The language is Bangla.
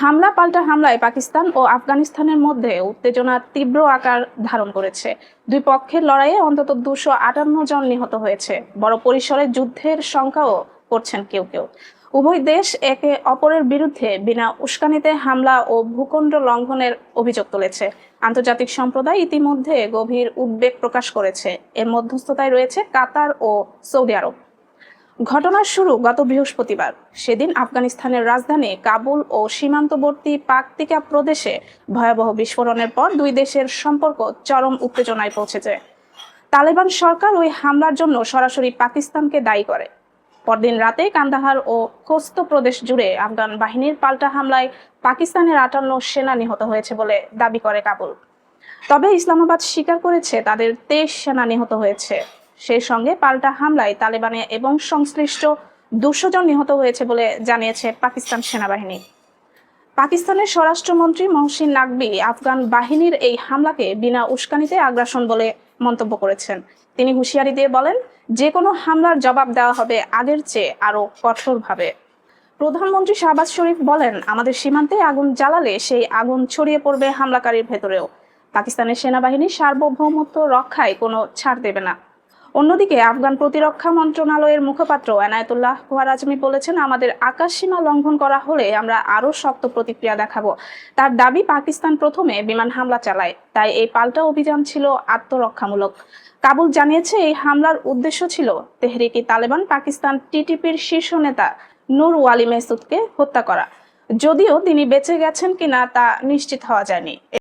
হামলা পাল্টা হামলায় পাকিস্তান ও আফগানিস্তানের মধ্যে উত্তেজনা তীব্র আকার ধারণ করেছে। দুই পক্ষের লড়াইয়ে অন্তত দুশো আটান্ন জন নিহত হয়েছে। বড় পরিসরে যুদ্ধের সংখ্যাও করছেন কেউ কেউ। উভয় দেশ একে অপরের বিরুদ্ধে বিনা উস্কানিতে হামলা ও ভূখণ্ড লঙ্ঘনের অভিযোগ তুলেছে। আন্তর্জাতিক সম্প্রদায় ইতিমধ্যে গভীর উদ্বেগ প্রকাশ করেছে। এর মধ্যস্থতায় রয়েছে কাতার ও সৌদি আরব। ঘটনার শুরু গত বৃহস্পতিবার। সেদিন আফগানিস্তানের রাজধানী কাবুল ও সীমান্তবর্তী পাকতিকা প্রদেশে ভয়াবহ বিস্ফোরণের পর দুই দেশের সম্পর্ক চরম উত্তেজনায় পৌঁছেছে। তালেবান সরকার ওই হামলার জন্য সরাসরি পাকিস্তানকে দায়ী করে। পরদিন রাতে কান্দাহার ও কোস্ত প্রদেশ জুড়ে আফগান বাহিনীর পাল্টা হামলায় পাকিস্তানের আটান্ন সেনা নিহত হয়েছে বলে দাবি করে কাবুল। তবে ইসলামাবাদ স্বীকার করেছে তাদের তেইশ সেনা নিহত হয়েছে। সেই সঙ্গে পাল্টা হামলায় তালেবানে এবং সংশ্লিষ্ট দুশো জন নিহত হয়েছে বলে জানিয়েছে পাকিস্তান সেনাবাহিনী। পাকিস্তানের স্বরাষ্ট্রমন্ত্রী মহসিন নাকবি আফগান বাহিনীর এই হামলাকে বিনা উস্কানিতে আগ্রাসন বলে মন্তব্য করেছেন। তিনি হুঁশিয়ারি দিয়ে বলেন যে কোনো হামলার জবাব দেওয়া হবে আগের চেয়ে আরও কঠোরভাবে। প্রধানমন্ত্রী শাহবাজ শরীফ বলেন, আমাদের সীমান্তে আগুন জ্বালালে সেই আগুন ছড়িয়ে পড়বে হামলাকারীর ভেতরেও। পাকিস্তানের সেনাবাহিনী সার্বভৌমত্ব রক্ষায় কোনো ছাড় দেবে না। অন্যদিকে আফগান প্রতিরক্ষা মন্ত্রণালয়ের মুখপাত্র এনায়েতুল্লাহ কুয়ার আজমি বলেছেন, আমাদের আকাশ সীমা লঙ্ঘন করা হলে আমরা আরও শক্ত প্রতিক্রিয়া দেখাবো। তার দাবি পাকিস্তান প্রথমে বিমান হামলা চালায়, তাই এই পাল্টা অভিযান ছিল আত্মরক্ষামূলক। কাবুল জানিয়েছে, এই হামলার উদ্দেশ্য ছিল তেহরিকি তালেবান পাকিস্তান টিটিপির শীর্ষ নেতা নূর ওয়ালি মেসুদকে হত্যা করা। যদিও তিনি বেঁচে গেছেন কিনা তা নিশ্চিত হওয়া যায়নি।